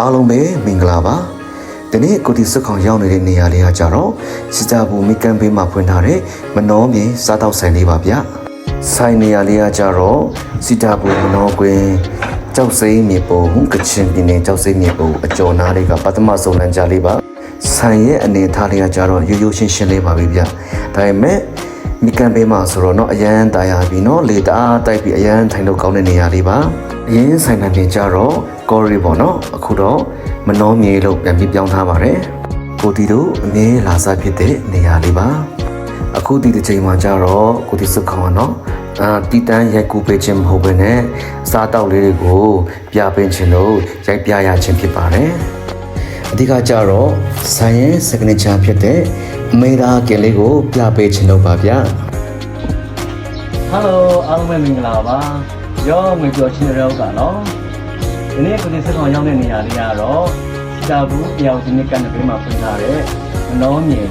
အားလုံးပဲမင်္ဂလာပါဒီနေ့ကိုတီစွတ်ခေါင်ရောက်နေတဲ့နေရာလေးကကြတော့စီတာဘူမိကန်ဘေးမှာဖွင့်ထားတဲ့မနောမြေစားတောက်ဆိုင်လေးပါဗျဆိုင်နေရာလေးကကြတော့စီတာဘူမနောကွင်းကြောက်စိမ်းမြေပုံကချင်ပြည်နယ်ကြောက်စိမ်းမြေပုံအကျော်နားလေးကပထမဆုံးလမ်းကြားလေးပါဆိုင်ရဲ့အနေအထားလေးကကြတော့ရိုးရိုးရှင်းရှင်းလေးပါပဲဗျဒါပေမဲ့မိကန်ဘေးမှာဆိုတော့เนาะအရန်တာယာပြီးเนาะလေတအားတိုက်ပြီးအရန်ထိုင်လို့ကောင်းတဲ့နေရာလေးပါ အရင်ဆိုင်တန်တွေကြတော့ Corey ပေါ့နော်အခုတော့မနှောမြေလို့ပြန်ပြီးပြောင်းထားပါတယ်ကိုတီတို့အမြဲလာစားဖြစ်တဲ့နေရာလေးပါအခုဒီတစ်ချိန်မှာကြတော့ကိုတီစုခေါင်းနော်အာတီတန်းရိုက်ကူပေးခြင်းမဟုတ်ဘဲနဲ့စားတောက်လေးတွေကိုပြပင်းခြင်းလို့ရိုက်ပြရခြင်းဖြစ်ပါတယ်အဓိကကြတော့ဆိုင်ရဲ့ signature ဖြစ်တဲ့အမေရာကင်လေးကို ပြပေးခြင်းလို့ပါဗျာ Hello အားလုံးပဲမင်္ဂလာပါ ရောငွေပြောချင်းရောကနော်ဒီနေ့ကိုဒီစကောင်ရောက်တဲ့နေရာလေးကတော့စာဘူးပြောင်ဒီနေ့ကန်တဲ့မှာဖွင့်ထားတဲ့မနောမြေ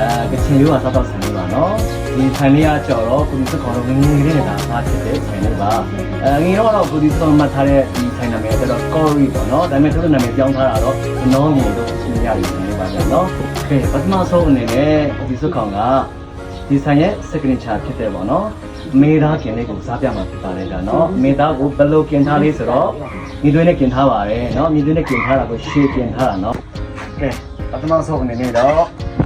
အဲကချင်ရိုးကစောက်တော့ဆိုင်လေးပါနော်ဒီဆိုင်လေးကကြော်တော့ကိုဒီစကောင်တော့ငငယ်လေးနဲ့လာစားဖြစ်တဲ့ဆိုင်လေးပါအဲငယ်တော့ကိုဒီစကောင်မှတ်ထားတဲ့ဒီဆိုင်နာမည်ကတော့ Cory ပေါ့နော်ဒါပေမဲ့သူတို့နာမည်ပြောင်းထားတာတော့မနောမြေလို့ရှင်းပြရည်ဆိုင်လေးပါကြနော်ကဲပထမဆုံးအနေနဲ့ကိုဒီစကောင်ကဒီဆိုင်ရဲ့ signature ဖြစ်တဲ့ပေါ့နော် မေသားကင်လေးကိုစားပြမှာဖြစ်ပါတယ်ကြာနော်မေသားကိုဘယ်လိုကင်ထားလေးဆိုတော့မြေသွင်းနဲ့ကင်ထားပါတယ်နော်မြေသွင်းနဲ့ကင်ထားတာကိုရှေ့ကင်ထားတာနော်ကဲပထမဆုံးအနေနဲ့တော့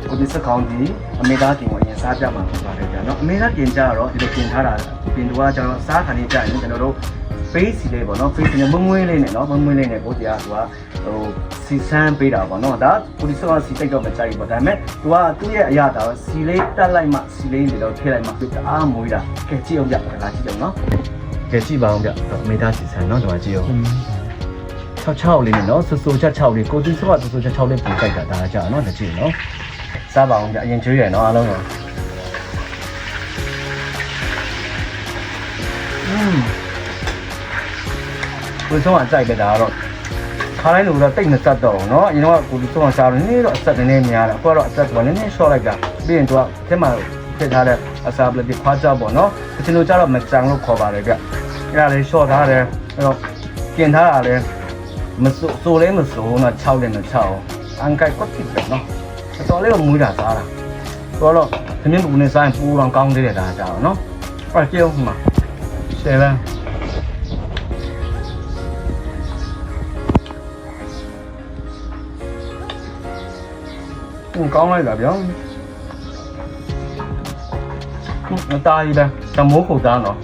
ကိုဒီစကောင်းဒီအမေသားကင်ကိုအရင်စားပြမှာဖြစ်ပါတယ်ကြာနော်အမေသားကင်ကြတော့ဒီလိုကင်ထားတာကင်တော့ကျွန်တော်စားခါနေကြရင်ကျွန်တော်တို့ face စီလေးပေါ့နော် face နဲ့မွန်းမွန်းလေးနဲ့နော်မွန်းမွန်းလေးနဲ့ကိုတရားသူကဟိုစီဆန်းပေးတာပေါ့နော်ဒါကိုဒီဆောစီတိတ်တော့မကြိုက်ဘူးပေါ့ဒါပေမဲ့သူကသူ့ရဲ့အရာတာစီလေးတက်လိုက်မှစီလေးတွေတော့ထည့်လိုက်မှသူတအားမွေးတာကဲကြည့်အောင်ပြလာကြည့်အောင်နော်ကဲကြည့်ပါအောင်ပြအမေသားစီဆန်းနော်ဒီမှာကြည့်အောင်6 6လေးနဲ့နော်ဆူဆူချက်6လေးကိုဒီဆောကဆူဆူချက်6လေးပုံကြိုက်တာဒါကြာနော်ဒါကြည့်နော်စားပါအောင်ပြအရင်ကျွေးရနော်အားလုံးရောอืม ကိုဆုံးကကြိုက်ပဲဒါကတော့ခါတိုင်းလိုတော့တိတ်မဆက်တော့ဘူးเนาะအရင်ကကိုဆုံးကစားတော့နည်းတော့အဆက်နည်းနည်းများတာအခုကတော့အဆက်ကနည်းနည်းရှော့လိုက်တာပြီးရင်သူကအဲမှာထည့်ထားတဲ့အစာပလက်ခွာကြပေါ့เนาะအချင်းတို့ကြတော့မကြံလို့ခေါ်ပါတယ်ဗျအဲ့ဒါလေးရှော့ထားတယ်အဲ့တော့กินထားတာလည်းမစိုးစိုးလည်းမစိုးတော့6လည်းမ6အန်ကိုက်ကွတ်တိပဲเนาะတော်လေးကမူးတာစားတာတော်တော့သမင်းပူနေစားရင်ပူတော့ကောင်းသေးတယ်ဒါကြတော့เนาะအဲ့ကျုံမှာ7 con có lấy lại béo. Nó đây tao muốn khẩu trang rồi